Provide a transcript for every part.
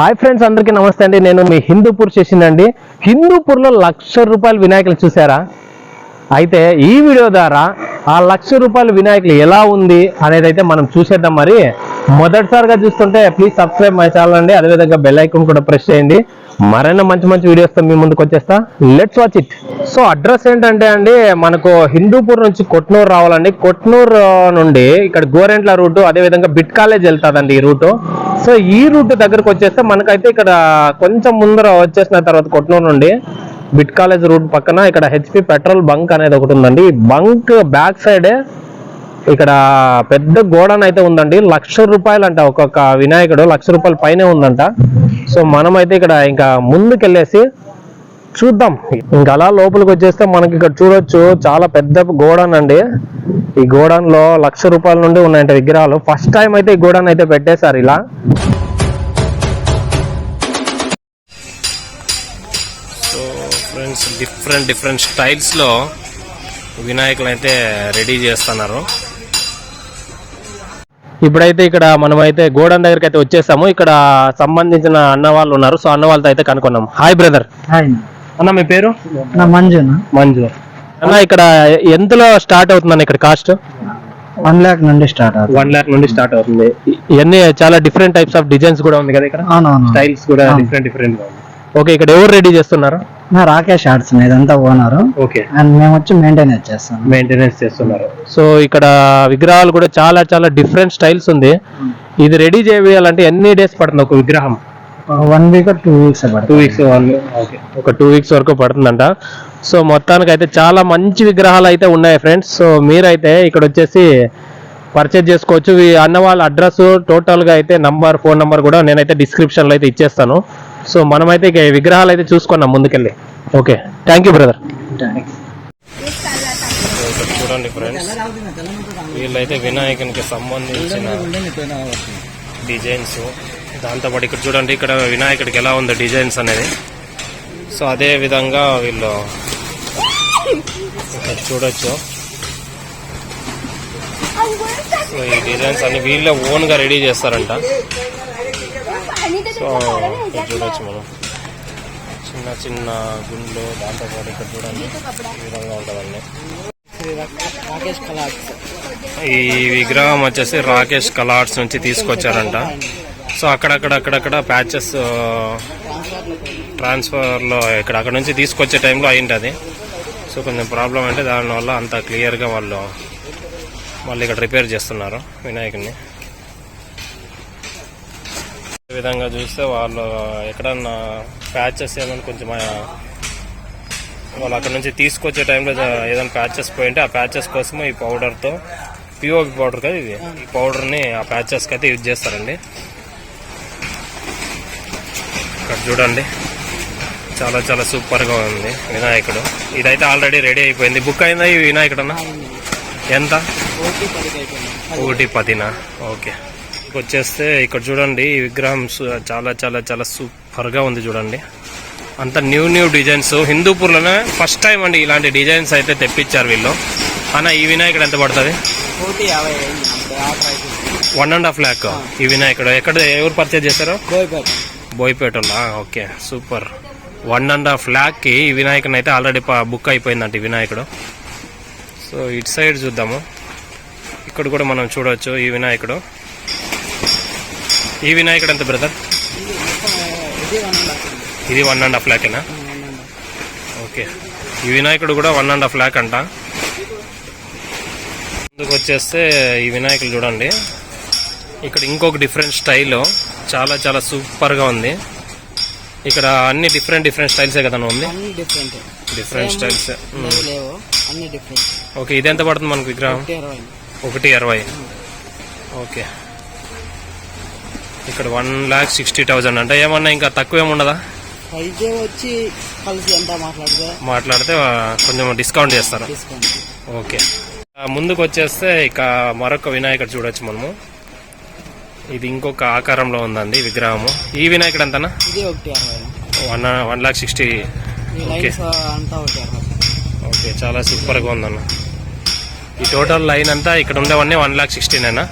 Hi friends అందరికీ నమస్తే అండి. నేను మీ హిందూపూర్ చేసిందండి హిందూపూర్లో లక్ష రూపాయల వినాయకులు చూసారా? అయితే ఈ వీడియో ద్వారా ఆ లక్ష రూపాయల వినాయకులు ఎలా ఉంది అనేది అయితే మనం చూసేద్దాం మరి. మొదటిసారిగా చూస్తుంటే ప్లీజ్ సబ్స్క్రైబ్ మై ఛానల్ అండి. అదేవిధంగా బెల్ ఐకాన్ కూడా ప్రెస్ చేయండి. మరైనా మంచి మంచి వీడియోస్తో మీ ముందుకు వచ్చేస్తా. Let's watch it so address ఏంటంటే అండి మనకు హిందూపూర్ నుంచి కొట్నూరు రావాలండి. కొట్నూరు నుండి ఇక్కడ గోరెంట్ల రూటు అదేవిధంగా బిట్ కాలేజ్ వెళ్తాదండి ఈ రూటు. సో ఈ రూట్ దగ్గరకు వచ్చేస్తే మనకైతే ఇక్కడ కొంచెం ముందర వచ్చేసిన తర్వాత కొట్నూరు నుండి బిట్ కాలేజ్ రూట్ పక్కన ఇక్కడ హెచ్పి పెట్రోల్ బంక్ అనేది ఒకటి ఉందండి. బంక్ బ్యాక్ సైడే ఇక్కడ పెద్ద గోడన్ అయితే ఉందండి. లక్ష రూపాయలు అంట ఒక్కొక్క వినాయకుడు. లక్ష రూపాయల పైనే ఉందంట. సో మనమైతే ఇక్కడ ఇంకా ముందుకెళ్ళేసి చూద్దాం. ఇంకా అలా లోపలికి వచ్చేస్తే మనకి ఇక్కడ చూడొచ్చు చాలా పెద్ద గోడన్ అండి. ఈ గోడన్లో లక్ష రూపాయల నుండి ఉన్నాయంట విగ్రహాలు. ఫస్ట్ టైం అయితే ఈ గోడన్ అయితే పెట్టేశారు ఇలా. సో ఫ్రెండ్స్ డిఫరెంట్ డిఫరెంట్ స్టైల్స్లో వినాయకులు అయితే రెడీ చేస్తున్నారు. ఇప్పుడైతే ఇక్కడ మనమైతే గోడౌన్ దగ్గరికి అయితే వచ్చేసాము. ఇక్కడ సంబంధించిన అన్న వాళ్ళు ఉన్నారు. సో అన్న వాళ్ళతో అయితే కనుక్కున్నాం హాయ్ బ్రదర్ హాయ్ అన్న మీ పేరు? నా మంజున మంజు. అన్న ఇక్కడ ఎంతలో స్టార్ట్ అవుతుందన్న ఇక్కడ కాస్ట్ వన్ ల్యాక్ నుండి స్టార్ట్ అవుతుంది. వన్ లాక్ నుండి స్టార్ట్ అవుతుంది. ఇవన్నీ చాలా డిఫరెంట్ టైప్స్ ఆఫ్ డిజైన్స్ కూడా ఉంది కదా ఇక్కడ? స్టైల్స్ కూడా. డిఫరెంట్ డిఫరెంట్గా ఉంది. ఓకే ఇక్కడ ఎవరు రెడీ చేస్తున్నారు? నా రాకేష్ ఆర్ట్స్ ఇదంతా ఓనర్. ఓకే. అండ్ మేము వచ్చి మెయింటైన్ చేస్తాం మెయింటెనెన్స్ చేస్తున్నారు. సో ఇక్కడ విగ్రహాలు కూడా చాలా చాలా డిఫరెంట్ స్టైల్స్ ఉంది. ఇది రెడీ చేయాలంటే ఎన్ని డేస్ పడుతుంది ఒక విగ్రహం? One week two weeks two weeks ఒక టూ వీక్స్ వరకు పడుతుందంట. సో మొత్తానికి అయితే చాలా మంచి విగ్రహాలు అయితే ఉన్నాయి ఫ్రెండ్స్. సో మీరైతే ఇక్కడ వచ్చేసి పర్చేజ్ చేసుకోవచ్చు. అన్న వాళ్ళ అడ్రస్ టోటల్గా అయితే నంబర్ ఫోన్ నంబర్ కూడా నేనైతే డిస్క్రిప్షన్లో అయితే ఇచ్చేస్తాను. సో మనమైతే ఇక ఈ విగ్రహాలు అయితే చూసుకున్నాం ముందుకెళ్ళి. ఓకే. థ్యాంక్ యూ బ్రదర్ చూడండి ఫ్రెండ్స్ వీళ్ళైతే వినాయకునికి సంబంధించిన డిజైన్స్ దాంతోపాటు ఇక్కడ చూడండి ఇక్కడ వినాయకుడికి ఎలా ఉంది డిజైన్స్ అనేది. సో అదే విధంగా వీళ్ళు చూడొచ్చు. సో ఈ డిజైన్స్ అన్ని వీళ్ళే ఓన్గా రెడీ చేస్తారంట. సో చూడొచ్చు మనం చిన్న చిన్న గుండ్లు దాంతోపాటు ఇక్కడ చూడండి ఈ విధంగా ఉంటుందండి. ఈ విగ్రహం వచ్చేసి రాకేష్ కలార్ట్స్ నుంచి తీసుకొచ్చారంట. సో అక్కడక్కడ అక్కడక్కడ ప్యాచెస్ ట్రాన్స్ఫర్లో ఇక్కడ అక్కడ నుంచి తీసుకొచ్చే టైంలో అయింటది. సో కొంచెం ప్రాబ్లం అంటే దానివల్ల అంత క్లియర్గా వాళ్ళు మళ్ళీ ఇక్కడ రిపేర్ చేస్తున్నారు వినాయకుడిని విధంగా చూస్తే వాళ్ళు ఎక్కడన్నా ప్యాచెస్ ఏమైనా కొంచెం వాళ్ళు అక్కడ నుంచి తీసుకొచ్చే టైంలో ఏదైనా ప్యాచెస్ పోయింటే ఆ ప్యాచెస్ కోసము ఈ పౌడర్తో పిఓపి పౌడర్ కదా ఇది? ఈ పౌడర్ని ఆ ప్యాచెస్కి అయితే యూజ్ చేస్తారండి. ఇక్కడ చూడండి. చాలా చాలా సూపర్గా ఉంది వినాయకుడు. ఇదైతే ఆల్రెడీ రెడీ అయిపోయింది. బుక్ అయిందా ఈ వినాయకుడు అన్న ఎంత? ఒకటి పదినా? ఓకే. వచ్చేస్తే ఇక్కడ చూడండి ఈ విగ్రహం చాలా చాలా చాలా సూపర్గా ఉంది చూడండి. అంత న్యూ న్యూ డిజైన్స్. హిందూపూర్లోనే ఫస్ట్ టైం అండి ఇలాంటి డిజైన్స్ అయితే తెప్పించారు వీళ్ళు. అన్న ఈ వినాయకుడు ఎంత పడుతుంది? One and half lakh. ఈ వినాయకుడు ఎక్కడ ఎవరు పర్చేజ్ చేశారు? బోయపేటలో. Okay super. One and half ల్యాక్కి ఈ వినాయకుని అయితే ఆల్రెడీ బుక్ అయిపోయిందంట ఈ వినాయకుడు. సో ఇటు సైడ్ చూద్దాము. ఇక్కడ కూడా మనం చూడవచ్చు ఈ వినాయకుడు. ఈ వినాయకుడు ఎంత బ్రదర్ ఇది వన్ అండ్ హాఫ్ ల్యాకేనా ఓకే ఈ వినాయకుడు కూడా వన్ అండ్ హాఫ్ ల్యాక్ అంట. ముందుకు వచ్చేస్తే ఈ వినాయకులు చూడండి. ఇక్కడ ఇంకొక డిఫరెంట్ స్టైల్ చాలా చాలా సూపర్గా ఉంది. ఇక్కడ అన్ని డిఫరెంట్ డిఫరెంట్ స్టైల్సే కదా ఉంది డిఫరెంట్ డిఫరెంట్ స్టైల్స్ ఓకే ఇది ఎంత పడుతుంది మనకు విగ్రహం? ఒకటి అరవై. ఓకే ఇక్కడ వన్ ల్యాక్ సిక్స్టీ థౌజండ్ అంటే. ఏమన్నా ఇంకా తక్కువ ఏముండదా అయితే వచ్చి కలిసి మాట్లాడితే మాట్లాడితే కొంచెం డిస్కౌంట్ చేస్తారు? ఓకే. ముందుకు వచ్చేస్తే ఇక మరొక వినాయకుడు చూడొచ్చు మనము. ఇది ఇంకొక ఆకారంలో ఉందండి విగ్రహము. ఈ వినాయకుడు ఎంతనా? One one lakh sixty. Okay చాలా సూపర్గా ఉందన్న. ఈ టోటల్ లైన్ అంతా ఇక్కడ ఉండేవన్నీ వన్ లాక్ సిక్స్టీనేనా?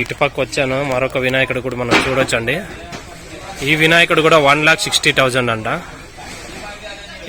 ఇటుపక్క వచ్చాను. మరొక వినాయకుడు కూడా మనం చూడొచ్చండి. ఈ వినాయకుడు కూడా వన్ లాక్ సిక్స్టీ థౌజండ్ అంట.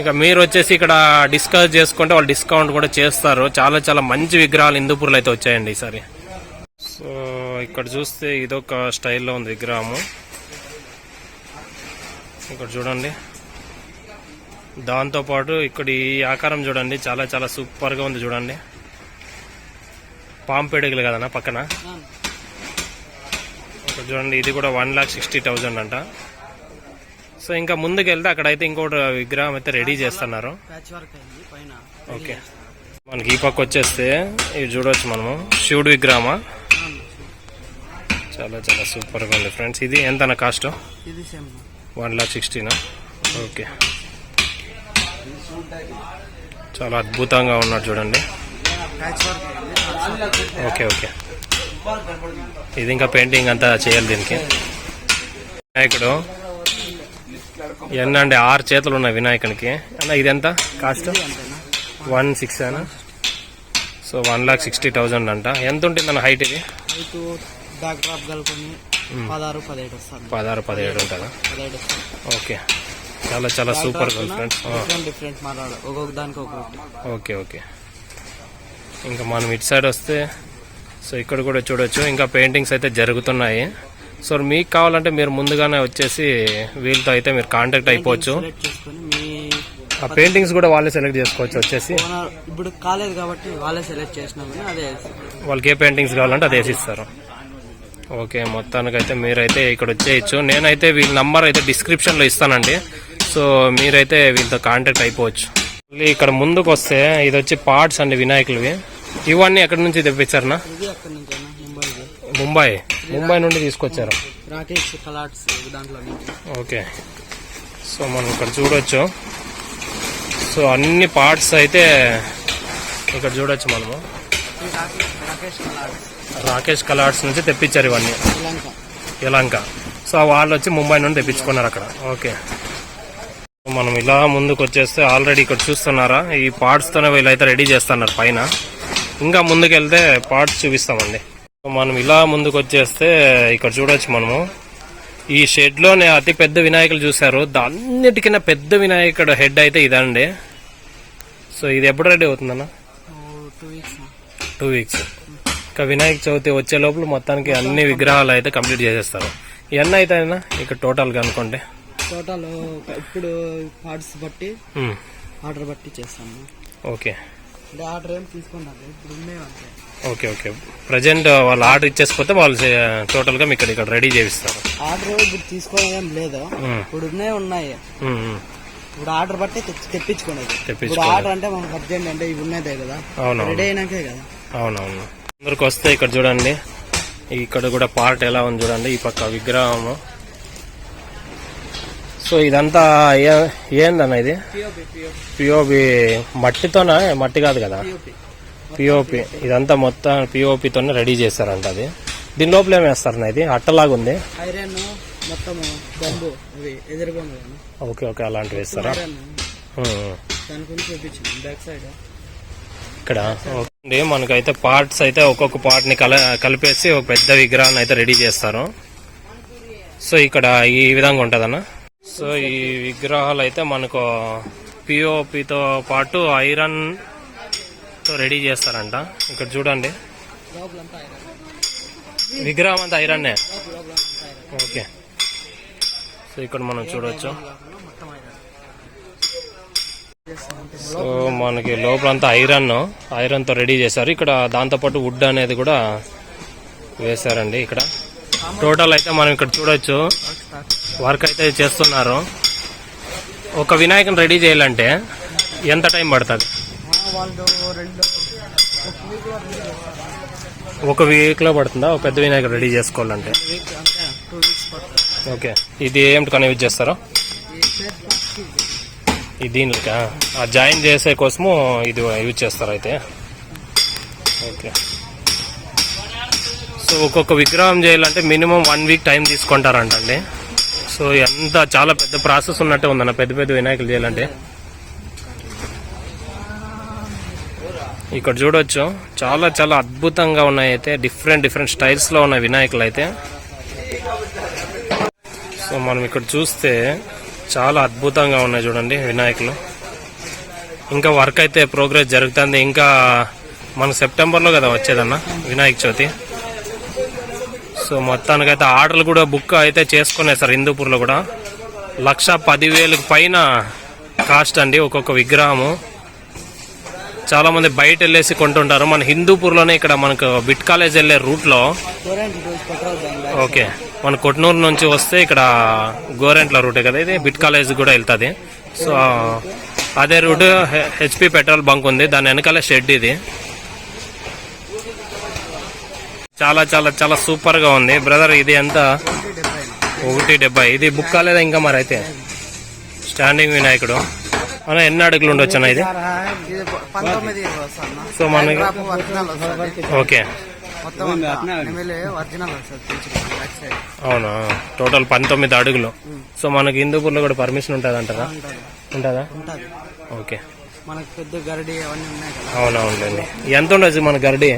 ఇంకా మీరు వచ్చేసి ఇక్కడ డిస్కస్ చేసుకుంటే వాళ్ళు డిస్కౌంట్ కూడా చేస్తారు. చాలా చాలా మంచి విగ్రహాలు హిందూపూర్లో అయితే వచ్చాయండి ఈసారి. సో ఇక్కడ చూస్తే ఇదొక స్టైల్లో ఉంది విగ్రహము. ఇక్కడ చూడండి. దాంతో పాటు ఇక్కడ ఈ ఆకారం చూడండి. చాలా చాలా సూపర్గా ఉంది చూడండి. పాము పెడుగులు కదనా పక్కన? చూడండి ఇది కూడా వన్ లాక్ సిక్స్టీ థౌజండ్ అంట. సో ఇంకా ముందుకు వెళ్తే అక్కడైతే ఇంకోటి విగ్రహం అయితే రెడీ చేస్తున్నారు. ఓకే. మనకి ఈ పక్క వచ్చేస్తే ఇవి చూడవచ్చు మనము. శివుడు విగ్రహమా? చాలా చాలా సూపర్గా ఉంది ఫ్రెండ్స్. ఇది ఎంత కాస్ట్ వన్ లాక్ సిక్స్టీనా? ఓకే. చాలా అద్భుతంగా ఉన్నాడు చూడండి. Okay okay. ఇది ఇంకా పెయింటింగ్ అంతా చేయాలి దీనికి. వినాయకుడు. ఎన్నండి ఆరు చేతులు ఉన్నాయి వినాయకునికి. అన్న ఇది ఎంత? కాస్ట్? వన్ సిక్స్ అనా so one lakh sixty thousand అంట. ఎంత ఉంటుంది అన్న హైట్ ఇది? పదహారు పదిహేడు ఉంటుందా? ఓకే. చాలా చాలా సూపర్ ఫ్రెండ్స్ ఓకే ఓకే. ఇంకా మనం ఇటు సైడ్ వస్తే సో ఇక్కడ కూడా చూడొచ్చు. ఇంకా పెయింటింగ్స్ అయితే జరుగుతున్నాయి. సో మీకు కావాలంటే మీరు ముందుగానే వచ్చేసి వీళ్ళతో అయితే మీరు కాంటాక్ట్ అయిపోవచ్చు. ఆ పెయింటింగ్స్ కూడా వాళ్ళే సెలెక్ట్ చేసుకోవచ్చు వచ్చేసి. ఇప్పుడు కాలేదు కాబట్టి వాళ్ళే సెలెక్ట్ చేసినా అదే వాళ్ళకి ఏ పెయింటింగ్స్ కావాలంటే అది వేసిస్తారు. ఓకే మొత్తానికైతే మీరైతే ఇక్కడ వచ్చేయచ్చు. నేనైతే వీళ్ళ నంబర్ అయితే డిస్క్రిప్షన్లో ఇస్తానండి. సో మీరైతే వీళ్ళతో కాంటాక్ట్ అయిపోవచ్చు. మళ్ళీ ఇక్కడ ముందుకు వస్తే ఇది వచ్చి పార్ట్స్ అండి వినాయకులవి. ఇవన్నీ ఎక్కడి నుంచి తెప్పించారనా ముంబై. ముంబై నుండి తీసుకొచ్చారు. రాకేష్ కలాట్స్ దాంట్లో నుంచి ఓకే. సో మనం ఇక్కడ చూడొచ్చు. సో అన్ని పార్ట్స్ అయితే ఇక్కడ చూడొచ్చు మనము. రాకేష్ కలాట్స్. నుంచి తెప్పించారు ఇవన్నీ. యలంక సో వాళ్ళు వచ్చి ముంబై నుండి తెప్పించుకున్నారు అక్కడ. ఓకే. మనం ఇలా ముందుకు వచ్చేస్తే ఆల్రెడీ ఇక్కడ చూస్తున్నారా? ఈ పార్ట్స్ తోనే వీళ్ళైతే రెడీ చేస్తున్నారు పైన. ఇంకా ముందుకు వెళ్తే పార్ట్స్ చూపిస్తామండి మనం ఇలా ముందుకు వచ్చేస్తే ఇక్కడ చూడొచ్చు మనము. ఈ షెడ్లోనే అతి పెద్ద వినాయకులు చూసారు దాన్నిటికైనా పెద్ద వినాయకుడు హెడ్ అయితే ఇదండి. సో ఇది ఎప్పుడు రెడీ అవుతుందన్న? టూ వీక్స్ ఇంకా వినాయక చవితి వచ్చే లోపల మొత్తానికి అన్ని విగ్రహాలు అయితే కంప్లీట్ చేసేస్తారు. ఇవన్నీ అయితే ఇక్కడ టోటల్గా అనుకోండి. టోటల్ ఇప్పుడు పార్ట్స్ బట్టి ఉమ్, ఆర్డర్ బట్టి చేస్తాము ఓకే. అంటే ఆర్డర్ ఏం తీసుకున్నాను ఇప్పుడు ఉన్నాయి అంతే. Okay okay. ప్రజెంట్ వాళ్ళు ఆర్డర్ ఇచ్చేసిపోతే వాళ్ళు టోటల్గా మీకు ఇక్కడ ఇక్కడ రెడీ చేపిస్తారు. ఆర్డర్ ఇప్పుడు తీసుకోవడం ఏం లేదు. ఉమ్, ఇప్పుడు ఉన్నాయి ఉన్నాయి. ఉమ్. ఇప్పుడు ఆర్డర్ బట్టి తెప్పించుకునేది ఇప్పుడు. ఆర్డర్ అంటే మనకు అర్జెంట్ అంటే ఇవి ఉన్నదే కదా. రెడీ అయినాకే కదా. అవునవును. అందరికి వస్తే ఇక్కడ చూడండి. ఇక్కడ కూడా పార్ట్ ఎలా ఉంది చూడండి. ఈ పక్క విగ్రహము. సో ఇదంతా ఏ- ఏందన్న ఇది? పిఓపి మట్టితోనా? మట్టి కాదు కదా? పిఓపి ఇదంతా మొత్తం పిఓపితోనే రెడీ చేస్తారంట అది. దీని లోపల ఏం వేస్తారు ఇది అట్టలాగా ఉంది ఓకే ఓకే అలాంటివి వేస్తారా? ఇక్కడ ఓకే మనకైతే పార్ట్స్ అయితే ఒక్కొక్క పార్ట్ని కల కలిపేసి ఒక పెద్ద విగ్రహాన్ని అయితే రెడీ చేస్తారు. సో ఇక్కడ ఈ విధంగా ఉంటదన్న? సో ఈ విగ్రహాలు అయితే మనకు పిఓపితో పాటు ఐరన్తో రెడీ చేస్తారంట. ఇక్కడ చూడండి. విగ్రహం అంతా ఐరన్నే ఓకే. సో ఇక్కడ మనం చూడవచ్చు సో మనకి లోపలంతా ఐరన్ ఐరన్తో రెడీ చేశారు. ఇక్కడ దాంతో పాటు వుడ్ అనేది కూడా వేశారండి ఇక్కడ. టోటల్ అయితే మనం ఇక్కడ చూడొచ్చు. వర్క్ అయితే చేస్తున్నారు. ఒక వినాయకుని రెడీ చేయాలంటే ఎంత టైం పడుతుంది? ఒక వీక్లో పడుతుందా? ఒక పెద్ద వినాయకుడు రెడీ చేసుకోవాలంటే. ఓకే. ఇది ఏమిటి యూజ్ చేస్తారా? ఇది దీనికి? ఆ జాయిన్ చేసే కోసము ఇది యూజ్ చేస్తారు అయితే. ఓకే. సో ఒక్కొక్క విగ్రహం చేయాలంటే మినిమం వన్ వీక్ టైం తీసుకుంటారంటండి. సో ఎంత చాలా పెద్ద ప్రాసెస్ ఉన్నట్టే ఉందన్న పెద్ద పెద్ద వినాయకులు చేయాలంటే. ఇక్కడ చూడొచ్చు చాలా చాలా అద్భుతంగా ఉన్నాయి అయితే డిఫరెంట్ డిఫరెంట్ స్టైల్స్లో ఉన్న వినాయకులు అయితే. సో మనం ఇక్కడ చూస్తే చాలా అద్భుతంగా ఉన్నాయి చూడండి వినాయకులు. ఇంకా వర్క్ అయితే ప్రోగ్రెస్ జరుగుతుంది. ఇంకా మన సెప్టెంబర్లో కదా వచ్చేదన్న వినాయక చవితి. సో మొత్తానికైతే ఆర్డర్లు కూడా బుక్ అయితే చేసుకున్నాయి సార్ హిందూపూర్లో కూడా. లక్ష పదివేలకు పైన కాస్ట్ అండి ఒక్కొక్క విగ్రహము. చాలామంది బయట వెళ్ళేసి కొంటుంటారు. మన హిందూపూర్లోనే ఇక్కడ మనకు బిట్ కాలేజ్ వెళ్ళే రూట్లో. ఓకే. మన కొట్నూరు నుంచి వస్తే ఇక్కడ గోరెంట్ల రూటే కదా ఇది? బిట్ కాలేజ్ కూడా వెళ్తుంది. సో అదే రూట్ హెచ్పి పెట్రోల్ బంక్ ఉంది. దాని వెనకాల షెడ్ ఇది. చాలా చాలా చాలా సూపర్గా ఉంది. బ్రదర్ ఇది ఎంత? ఒకటి డెబ్బై. ఇది బుక్ కాలేదా ఇంకా మరి అయితే? స్టాండింగ్ వినాయకుడు. అన్న ఎన్ని అడుగులు ఉండొచ్చు అన్న ఇది? సో మనకి వస్తుంది. ఓకే. అవునా? టోటల్ పంతొమ్మిది అడుగులు. సో మనకి హిందూపూర్లో కూడా పర్మిషన్ ఉంటుంది అంటారా ఉంటుంది. ఉంటుందా? ఉంటుంది. ఓకే. మనకు పెద్ద గరడి అవన్నీ ఉన్నాయి కదా. అవునవునండి ఎంత ఉండొచ్చు మన గరడి?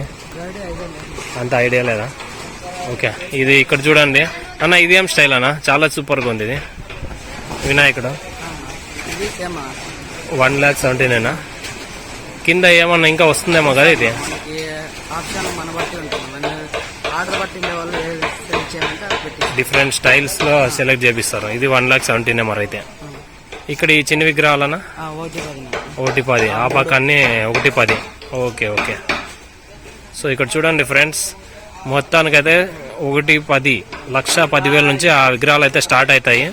అంత ఐడియా లేదా? ఓకే ఇది ఇక్కడ చూడండి. అన్న ఇది ఏం స్టైల్ అన్న? చాలా సూపర్గా ఉంది ఇది. వినాయకుడు. వన్ ల్యాక్ సెవెంటీనేనా కింద ఏమన్నా ఇంకా వస్తుందేమో కదా ఇది? డిఫరెంట్ స్టైల్స్లో సెలెక్ట్ చేపిస్తారు. ఇది వన్ ల్యాక్ సెవెంటీనే మరి అయితే. ఇక్కడ ఈ చిన్న విగ్రహాలనా? ఓకే పదిన ఒకటి పది. ఆ పక్క అన్ని ఒకటి పది. Okay okay. సో ఇక్కడ చూడండి ఫ్రెండ్స్ మొత్తానికైతే ఒకటి పది లక్ష పదివేల నుంచి ఆ విగ్రహాలు అయితే స్టార్ట్ అవుతాయి.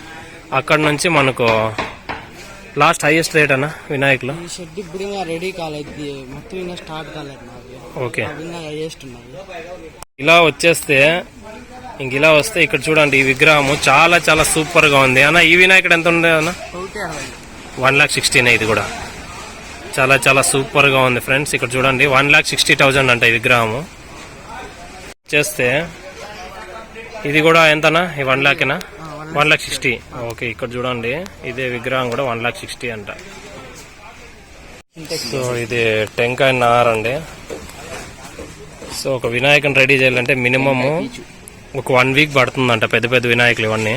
అక్కడ నుంచి మనకు లాస్ట్ హైయెస్ట్ రేట్ అన్న వినాయకులు? ఈ షెడ్ ఇప్పుడు ఇంకా రెడీ కాలేదు. ఇది మొత్తం ఇంకా స్టార్ట్ కాలేదు నాది ఓకే. హైయెస్ట్ ఉన్నాయి ఇలా వచ్చేస్తే ఇంక ఇలా వస్తే ఇక్కడ చూడండి ఈ విగ్రహము చాలా చాలా సూపర్గా ఉంది. అన్న ఈ వినాయకుడు ఎంత ఉంది అన్న? వన్ ల్యాక్ సిక్స్టీన్ ఇది కూడా. చాలా చాలా సూపర్గా ఉంది ఫ్రెండ్స్ ఇక్కడ చూడండి వన్ ల్యాక్ సిక్స్టీ థౌజండ్ అంట ఈ విగ్రహము. చేస్తే ఇది కూడా ఎంతనా? ఈ వన్ ల్యాకేనా వన్ ల్యాక్ సిక్స్టీ. ఓకే ఇక్కడ చూడండి ఇదే విగ్రహం కూడా వన్ ల్యాక్ సిక్స్టీ అంట. సో ఇది టెంకాయ నార్ అండి. సో ఒక వినాయకుని రెడీ చేయాలంటే మినిమము ఒక వన్ వీక్ పడుతుందంట పెద్ద పెద్ద వినాయకులు ఇవన్నీ.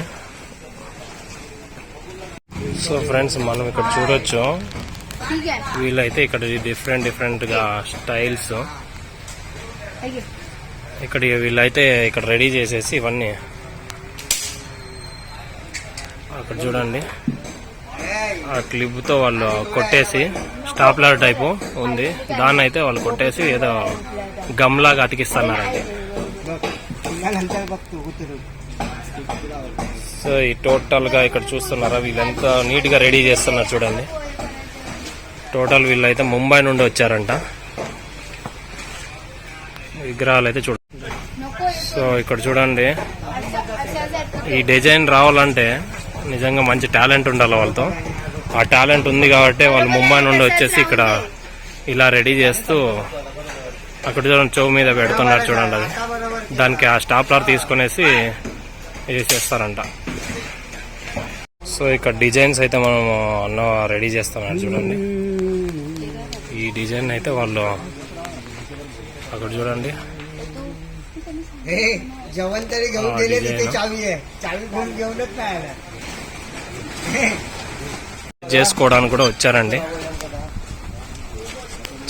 సో ఫ్రెండ్స్ మనం ఇక్కడ చూడొచ్చు. వీళ్ళైతే ఇక్కడ డిఫరెంట్ డిఫరెంట్గా స్టైల్స్ ఇక్కడ వీళ్ళైతే ఇక్కడ రెడీ చేసేసి ఇవన్నీ. అక్కడ చూడండి. ఆ క్లిప్తో వాళ్ళు కొట్టేసి స్టాప్లర్ టైపు ఉంది. దాన్ని అయితే వాళ్ళు కొట్టేసి ఏదో గమ్లాగా అతికిస్తున్నారండి. సో ఈ టోటల్గా ఇక్కడ చూస్తున్నారా వీళ్ళెంత నీట్గా రెడీ చేస్తున్నారు చూడండి. టోటల్ వీళ్ళైతే ముంబై నుండి వచ్చారంట. విగ్రహాలు అయితే చూడండి సో ఇక్కడ చూడండి. ఈ డిజైన్ రావాలంటే నిజంగా మంచి టాలెంట్ ఉండాలి వాళ్ళతో. ఆ టాలెంట్ ఉంది కాబట్టి వాళ్ళు ముంబై నుండి వచ్చేసి ఇక్కడ ఇలా రెడీ చేస్తూ అక్కడ చూడండి చెవు మీద పెడుతున్నారు చూడండి అది. దానికి ఆ స్టాప్లర్ తీసుకునేసి వేసేస్తారంట. సో ఇక్కడ డిజైన్స్ అయితే మనం అన్న రెడీ చేస్తామని చూడండి. ఈ డిజైన్ అయితే వాళ్ళు అక్కడ చూడండి. చేసుకోవడానికి కూడా వచ్చారండి.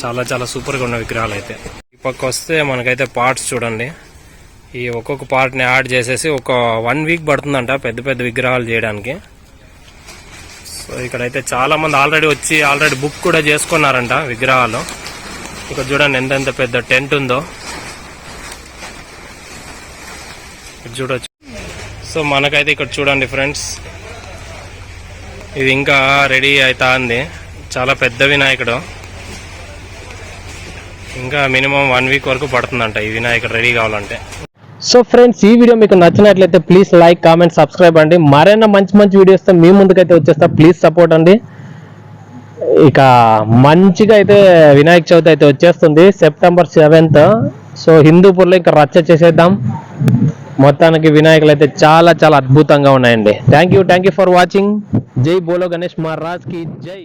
చాలా చాలా సూపర్గా ఉన్న విగ్రహాలు అయితే. ఈ పక్క వస్తే మనకైతే పార్ట్స్ చూడండి. ఈ ఒక్కొక్క పార్ట్ని యాడ్ చేసేసి ఒక వన్ వీక్ పడుతుందంట పెద్ద పెద్ద విగ్రహాలు చేయడానికి. సో ఇక్కడైతే చాలా మంది ఆల్రెడీ వచ్చి ఆల్రెడీ బుక్ కూడా చేసుకున్నారంట విగ్రహాలు. ఇక్కడ చూడండి ఎంతెంత పెద్ద టెంట్ ఉందో. చూడొచ్చు. సో మనకైతే ఇక్కడ చూడండి ఫ్రెండ్స్. ఇది ఇంకా రెడీ అవుతా ఉంది. చాలా పెద్ద వినాయకుడు. ఇంకా మినిమం వన్ వీక్ వరకు పడుతుందంట ఈ వినాయకుడు రెడీ కావాలంటే. సో ఫ్రెండ్స్ ఈ వీడియో మీకు నచ్చినట్లయితే ప్లీజ్ లైక్ కామెంట్ సబ్స్క్రైబ్ అండి. మరైనా మంచి మంచి వీడియోస్ మీ ముందుకైతే వచ్చేస్తా. ప్లీజ్ సపోర్ట్ అండి. ఇక మంచిగా అయితే వినాయక చవితి అయితే వచ్చేస్తుంది. సెప్టెంబర్ సెవెంత్ సో హిందూపూర్లో ఇంకా రచ్చ చేసేద్దాం. మొత్తానికి వినాయకులు అయితే చాలా చాలా అద్భుతంగా ఉన్నాయండి. Thank you thank you for watching జై బోలో గణేష్ మహారాజ్కి జై.